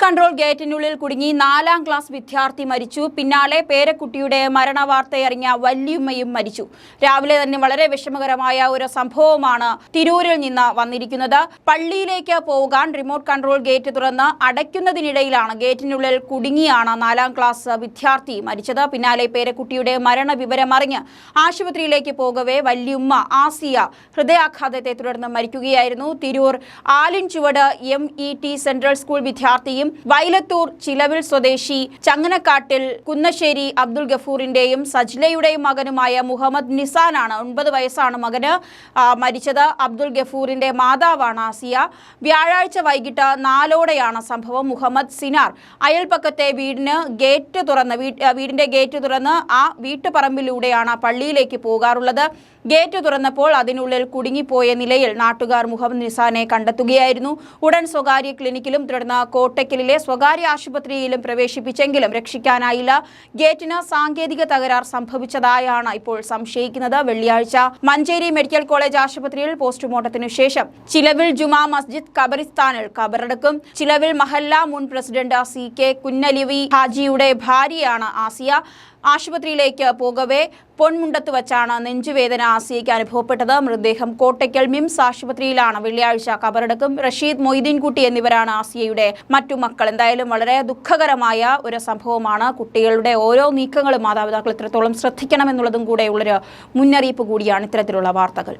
Control ഗേറ്റിനുള്ളിൽ കുടുങ്ങി നാലാം class വിദ്യാർത്ഥി മരിച്ചു. പിന്നാലെ പേരക്കുട്ടിയുടെ മരണവാർത്തയറിഞ്ഞ വല്യുമ്മയും മരിച്ചു. രാവിലെ തന്നെ വളരെ വിഷമകരമായ ഒരു സംഭവമാണ് തിരൂരിൽ നിന്ന് വന്നിരിക്കുന്നത്. പള്ളിയിലേക്ക് പോകാൻ റിമോട്ട് കൺട്രോൾ ഗേറ്റ് തുറന്ന് അടയ്ക്കുന്നതിനിടയിലാണ് ഗേറ്റിനുള്ളിൽ കുടുങ്ങിയാണ് നാലാം ക്ലാസ് വിദ്യാർത്ഥി മരിച്ചത്. പിന്നാലെ പേരക്കുട്ടിയുടെ മരണവിവരം അറിഞ്ഞ് ആശുപത്രിയിലേക്ക് പോകവേ വല്യുമ്മ ആസിയ ഹൃദയാഘാതത്തെ തുടർന്ന് മരിക്കുകയായിരുന്നു. തിരൂർ ആലിൻ ചുവട് M E T central school വിദ്യാർത്ഥിയും വൈലത്തൂർ ചിലവിൽ സ്വദേശി ചങ്ങനക്കാട്ടിൽ കുന്നശ്ശേരി അബ്ദുൾ ഗഫൂറിന്റെയും സജ്ലയുടെയും മകനുമായ മുഹമ്മദ് നിസാനാണ് ഒൻപത് വയസ്സാണ് മകന്. മരിച്ചത് അബ്ദുൽ ഗഫൂറിന്റെ മാതാവാണ് ആസിയ. വ്യാഴാഴ്ച വൈകിട്ട് നാലോടെയാണ് സംഭവം. മുഹമ്മദ് സിനാർ അയൽപ്പക്കത്തെ വീടിന് ഗേറ്റ് തുറന്ന് വീടിന്റെ ഗേറ്റ് തുറന്ന് ആ വീട്ടുപറമ്പിലൂടെയാണ് പള്ളിയിലേക്ക് പോകാറുള്ളത്. ഗേറ്റ് തുറന്നപ്പോൾ അതിനുള്ളിൽ കുടുങ്ങിപ്പോയ നിലയിൽ നാട്ടുകാർ മുഹമ്മദ് നിസാനെ കണ്ടെത്തുകയായിരുന്നു. ഉടൻ സ്വകാര്യ ക്ലിനിക്കിലും തുടർന്ന് കോട്ടയ്ക്കലിലെ സ്വകാര്യ ആശുപത്രിയിലും പ്രവേശിപ്പിച്ചെങ്കിലും രക്ഷിക്കാനായില്ല. ഗേറ്റിന് സാങ്കേതിക തകരാർ സംഭവിച്ചതായാണ് ഇപ്പോൾ സംശയിക്കുന്നത് വെള്ളിയാഴ്ച. മഞ്ചേരി മെഡിക്കൽ കോളേജ് ആശുപത്രിയിൽ പോസ്റ്റ്മോർട്ടത്തിനു ശേഷം ചിലവിൽ ജുമാ മസ്ജിദ് ഖബറിസ്ഥാനിൽ ഖബറടക്കും ചിലവിൽ മഹല്ല മുൻ പ്രസിഡന്റ് സി കെ കുന്നലിവി ഹാജിയുടെ ഭാര്യയാണ് ആസിയ. ആശുപത്രിയിലേക്ക് പോകവേ പൊൻമുണ്ടത്ത് വച്ചാണ് നെഞ്ചുവേദന ആസിയയ്ക്ക് അനുഭവപ്പെട്ടത്. മൃതദേഹം കോട്ടയ്ക്കൽ മിംസ് ആശുപത്രിയിലാണ് വെള്ളിയാഴ്ച കബറടക്കും. റഷീദ് മൊയ്തീൻകുട്ടി എന്നിവരാണ് ആസിയയുടെ മറ്റു മക്കൾ. എന്തായാലും വളരെ ദുഃഖകരമായ ഒരു സംഭവമാണ് കുട്ടികളുടെ ഓരോ നീക്കങ്ങളും. മാതാപിതാക്കൾ ഇത്രത്തോളം ശ്രദ്ധിക്കണമെന്നുള്ളതും കൂടെയുള്ളൊരു മുന്നറിയിപ്പ് കൂടിയാണ് ഇത്തരത്തിലുള്ള വാർത്തകൾ.